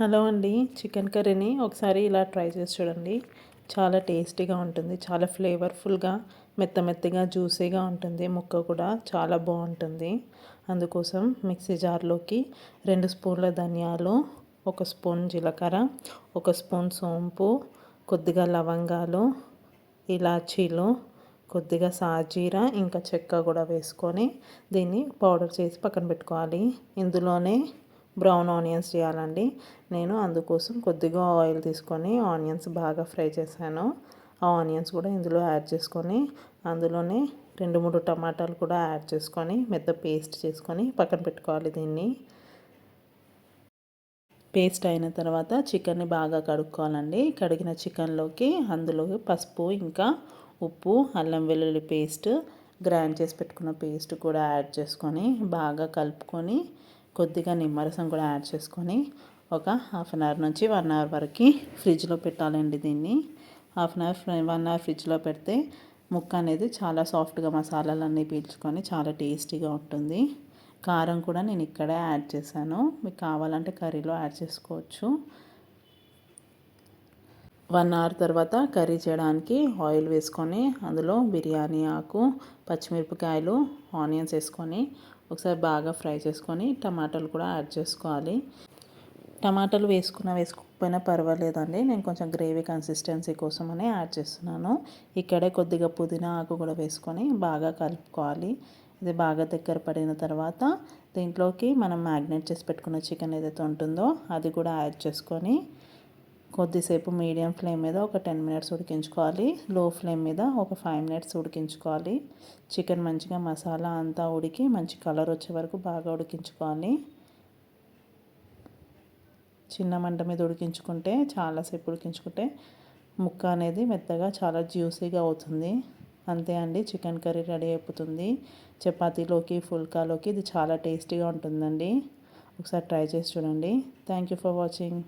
Hello అండి chicken కర్రీని ఒకసారి ఇలా ట్రై చేసి చూడండి. చాలా టేస్టీగా ఉంటుంది చాలా ఫ్లేవర్ఫుల్గా మెత్త మెత్తగా జ్యూసీగా ఉంటుంది ముక్క కూడా చాలా బాగుంటుంది. అందుకోసం మిక్సీ జార్లోకి రెండు స్పూన్ల ధనియాలు ఒక స్పూన్ జీలకర్ర ఒక స్పూన్ సోంపు కొద్దిగా లవంగాలు ఇలాచీలు కొద్దిగా సాజీర ఇంకా చెక్క కూడా వేసుకొని దీన్ని పౌడర్ చేసి పక్కన పెట్టుకోవాలి. ఇందులోనే బ్రౌన్ ఆనియన్స్ చేయాలండి. నేను అందుకోసం కొద్దిగా ఆయిల్ తీసుకొని ఆనియన్స్ బాగా ఫ్రై చేశాను. ఆ ఆనియన్స్ కూడా ఇందులో యాడ్ చేసుకొని అందులోనే రెండు మూడు టమాటాలు కూడా యాడ్ చేసుకొని మెత్త పేస్ట్ చేసుకొని పక్కన పెట్టుకోవాలి దీన్ని. పేస్ట్ అయిన తర్వాత చికెన్ని బాగా కడుక్కోవాలండి. కడిగిన చికెన్లోకి అందులో పసుపు ఇంకా ఉప్పు అల్లం వెల్లుల్లి పేస్ట్ గ్రైండ్ చేసి పెట్టుకున్న పేస్ట్ కూడా యాడ్ చేసుకొని బాగా కలుపుకొని కొద్దిగా నిమ్మరసం కూడా యాడ్ చేసుకొని ఒక హాఫ్ అన్ అవర్ నుంచి వన్ అవర్ వరకు ఫ్రిడ్జ్లో పెట్టాలండి దీన్ని. Half an hour one hour ఫ్రిడ్జ్లో పెడితే ముక్క అనేది చాలా సాఫ్ట్గా మసాలాలన్నీ పీల్చుకొని చాలా టేస్టీగా ఉంటుంది. కారం కూడా నేను ఇక్కడే యాడ్ చేశాను. మీకు కావాలంటే కర్రీలో యాడ్ చేసుకోవచ్చు. వన్ అవర్ తర్వాత కర్రీ చేయడానికి ఆయిల్ వేసుకొని అందులో బిర్యానీ ఆకు పచ్చిమిరపకాయలు ఆనియన్స్ వేసుకొని ఒకసారి బాగా ఫ్రై చేసుకొని టమాటాలు కూడా యాడ్ చేసుకోవాలి. టమాటాలు వేసుకున్న వేసుకోకపోయినా పర్వాలేదండి. నేను కొంచెం గ్రేవీ కన్సిస్టెన్సీ కోసమని యాడ్ చేస్తున్నాను. ఇక్కడే కొద్దిగా పుదీనా ఆకు కూడా వేసుకొని బాగా కలుపుకోవాలి. ఇది బాగా దగ్గర పడిన తర్వాత దీంట్లోకి మనం మ్యాగ్నేట్ చేసి పెట్టుకున్న చికెన్ ఏదైతే ఉంటుందో అది కూడా యాడ్ చేసుకొని కొద్దిసేపు మీడియం ఫ్లేమ్ మీద ఒక టెన్ మినిట్స్ ఉడికించుకోవాలి. లో ఫ్లేమ్ మీద ఒక ఫైవ్ మినిట్స్ ఉడికించుకోవాలి. చికెన్ మంచిగా మసాలా అంతా ఉడికి మంచి కలర్ వచ్చే వరకు బాగా ఉడికించుకోవాలి. చిన్న మంట మీద ఉడికించుకుంటే చాలాసేపు ఉడికించుకుంటే ముక్క అనేది మెత్తగా చాలా జ్యూసీగా అవుతుంది. అంతే అండి చికెన్ కర్రీ రెడీ అయిపోతుంది. చపాతీలోకి ఫుల్కాలోకి ఇది చాలా టేస్టీగా ఉంటుందండి. ఒకసారి ట్రై చేసి చూడండి. Thank you for watching.